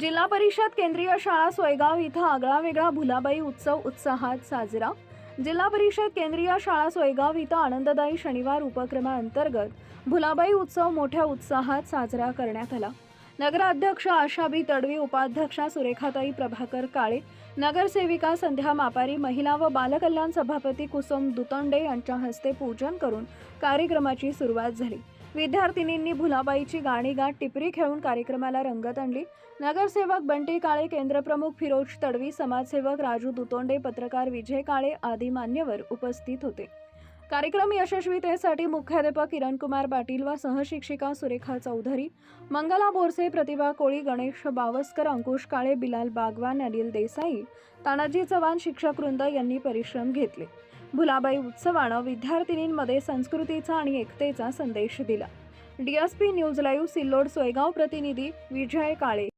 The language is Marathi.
जिल्हा परिषद केंद्रीय शाळा सोयगाव इथं आगळा वेगळा भुलाबाई उत्सव उत्साहात साजरा. जिल्हा परिषद केंद्रीय शाळा सोयगाव इथं आनंददायी शनिवार उपक्रमाअंतर्गत भुलाबाई उत्सव मोठ्या उत्साहात साजरा करण्यात आला. नगराध्यक्ष आशाबी तडवी उपाध्यक्षा सुरेखाताई प्रभाकर काळे नगरसेविका संध्या मापारी महिला व बालकल्याण सभापती कुसुम दुतंडे यांच्या हस्ते पूजन करून कार्यक्रमाची सुरुवात झाली. विद्यार्थिनींनी भुलाबाईची गाणी गात टिपरी खेळून कार्यक्रमाला रंगत आणली. नगरसेवक बंटी काळे केंद्रप्रमुख फिरोज तडवी समाजसेवक राजू दुतोंडे पत्रकार विजय काळे आदी मान्यवर उपस्थित होते. कार्यक्रम यशस्वीतेसाठी मुख्याध्यापक किरणकुमार पाटील व सहशिक्षिका सुरेखा चौधरी मंगला बोरसे प्रतिभा कोळी गणेश बावस्कर अंकुश काळे बिलाल बागवान अनिल देसाई तानाजी चव्हाण शिक्षकवृंद यांनी परिश्रम घेतले. भुलाबाई उत्सवानं विद्यार्थिनींमध्ये संस्कृतीचा आणि एकतेचा संदेश दिला. DSP news live Sillod Soygaon प्रतिनिधी विजय काळे.